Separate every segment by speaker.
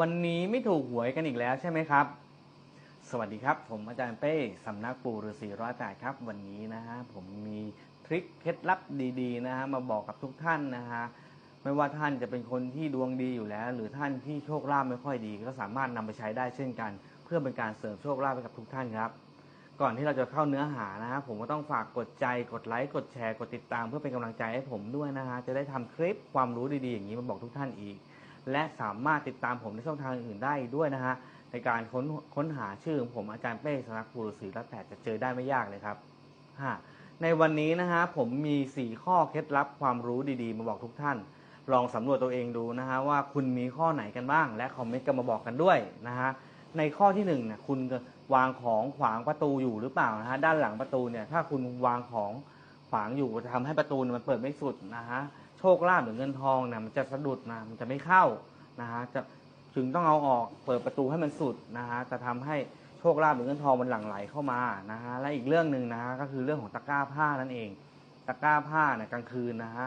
Speaker 1: วันนี้ไม่ถูกหวยกันอีกแล้วใช่ไหมครับ สวัสดีครับ ผมอาจารย์เป้สำนักปู่ฤาษีร้อยแปดครับ วันนี้นะฮะผมมีทริคเคล็ดลับดีๆนะฮะมาบอกกับทุกท่านนะฮะไม่ว่าท่านจะเป็นคนที่ดวงดีอยู่แล้ว หรือท่านที่โชคลาภไม่ค่อยดี ก็สามารถนำไปใช้ได้เช่นกัน เพื่อเป็นการเสริมโชคลาภให้กับทุกท่านครับ ก่อนที่เราจะเข้าเนื้อหานะฮะผมก็ต้องฝากกดใจกดไลค์กดแชร์กดติดตาม เพื่อเป็นกำลังใจให้ผมด้วยนะฮะจะได้ทำคลิปความรู้ดีๆอย่างนี้มาบอกทุกท่านอีก และสามารถติดตามผมในช่องทางอื่นได้ด้วยนะฮะในการค้นค้นหาชื่อของผมอาจารย์เป้สนักปูรศีรัตแปดจะเจอได้ไม่ยากเลยครับฮะในวันนี้นะฮะผมมี 4 ข้อเคล็ดลับความรู้ดีๆ มาบอกทุกท่าน ลองสำรวจตัวเองดูนะฮะว่าคุณมีข้อไหนกันบ้าง และคอมเมนต์กันมาบอกกันด้วยนะฮะในข้อที่1นี่ยคุณวางของขวางประตูอยู่หรือเปล่านะฮะด้านหลังประตูเนี่ยถ้าคุณวางของขวางอยู่จะทำให้ประตูมันเปิดไม่สุดนะฮะ คลาภหรือเงินทองเนี่ยมันจะสะดุดนะมันจะไม่เข้านะฮะจะถึงต้องเอาออกเปิดประตูให้มันสุดนะฮะจะทำให้โชคลาภหรือเงินทองมันหลั่งไหลเข้ามานะฮะและอีกเรื่องหนึ่งนะฮะก็คือเรื่องของตะกร้าผ้านั่นเอง ตะกร้าผ้าเนี่ยกลางคืนนะฮะ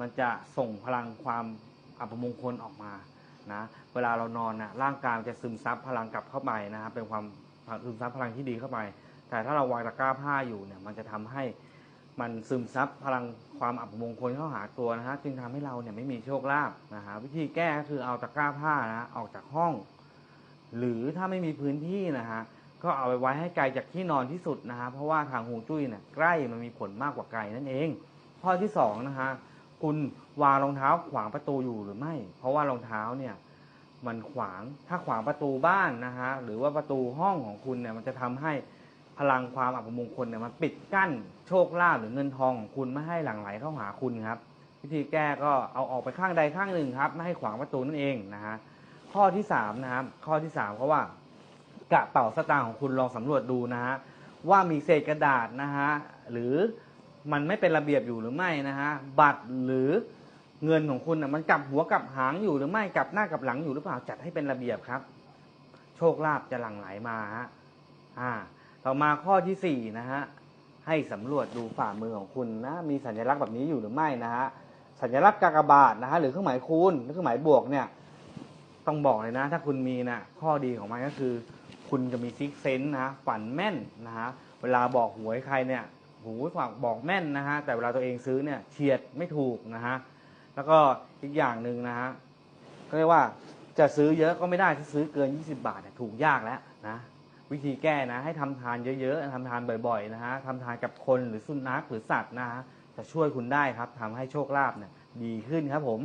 Speaker 1: มันจะส่งพลังความอัปมงคลออกมานะเวลาเรานอนนะร่างกายมันจะซึมซับพลังกลับเข้าไปนะฮะเป็นความซึมซับพลังที่ดีเข้าไป แต่ถ้าเราวางตะกร้าผ้าอยู่เนี่ยมันจะทำให้ มันซึมซับพลังความอัปมงคลเข้าหาตัวนะฮะจึงทำให้เราเนี่ยไม่มีโชคลาภนะฮะวิธีแก้ก็คือเอาตะกร้าผ้านะออกจากห้อง หรือถ้าไม่มีพื้นที่นะฮะก็เอาไปไว้ให้ไกลจากที่นอนที่สุดนะฮะเพราะว่าทางฮวงจุ้ยเนี่ยใกล้มันมีผลมากกว่าไกลนั่นเอง ข้อที่สองนะฮะคุณวางรองเท้าขวางประตูอยู่หรือไม่ เพราะว่ารองเท้าเนี่ยมันขวางถ้าขวางประตูบ้านนะฮะหรือว่าประตูห้องของคุณเนี่ยมันจะทำให้ พลังความอัปมงคลเนี่ยมันปิดกั้นโชคลาภหรือเงินทองของคุณไม่ให้หลั่งไหลเข้าหาคุณครับ วิธีแก้ก็เอาออกไปข้างใดข้างหนึ่งครับไม่ให้ขวางประตูนั่นเองนะฮะข้อที่สามนะครับข้อที่สามก็ว่ากระเป๋าสตางค์ของคุณลองสำรวจดูนะฮะว่ามีเศษกระดาษนะฮะหรือมันไม่เป็นระเบียบอยู่หรือไม่นะฮะบัตรหรือเงินของคุณนะมันกลับหัวกลับหางอยู่หรือไม่กลับหน้ากลับหลังอยู่หรือเปล่าจัดให้เป็นระเบียบครับ โชคลาภจะหลั่งไหลมาฮะอ่า ต่อมาข้อที่สี่นะฮะ ให้สำรวจดูฝ่ามือของคุณนะ มีสัญลักษณ์แบบนี้อยู่หรือไม่นะฮะ สัญลักษณ์กากบาทนะฮะ หรือเครื่องหมายคูณหรือเครื่องหมายบวกเนี่ย ต้องบอกเลยนะ ถ้าคุณมีนะข้อดีของมันก็คือ คุณจะมีซิกเซนส์นะ ฝันแม่นนะฮะ เวลาบอกหวยใครเนี่ยหูฝากบอกแม่นนะฮะ แต่เวลาตัวเองซื้อเนี่ยเฉียดไม่ถูกนะฮะ แล้วก็อีกอย่างหนึ่งนะฮะก็เรียกว่าจะซื้อเยอะก็ไม่ได้ถ้าซื้อเกิน 20 บาทเนี่ยถูกยากแล้วนะ วิธีแก้นะ ให้ทำทานเยอะๆทำทานบ่อยๆนะฮะทำทานกับคนหรือสุนัขหรือสัตว์นะฮะจะช่วยคุณได้ครับทำให้โชคลาภเนี่ยดีขึ้นครับผม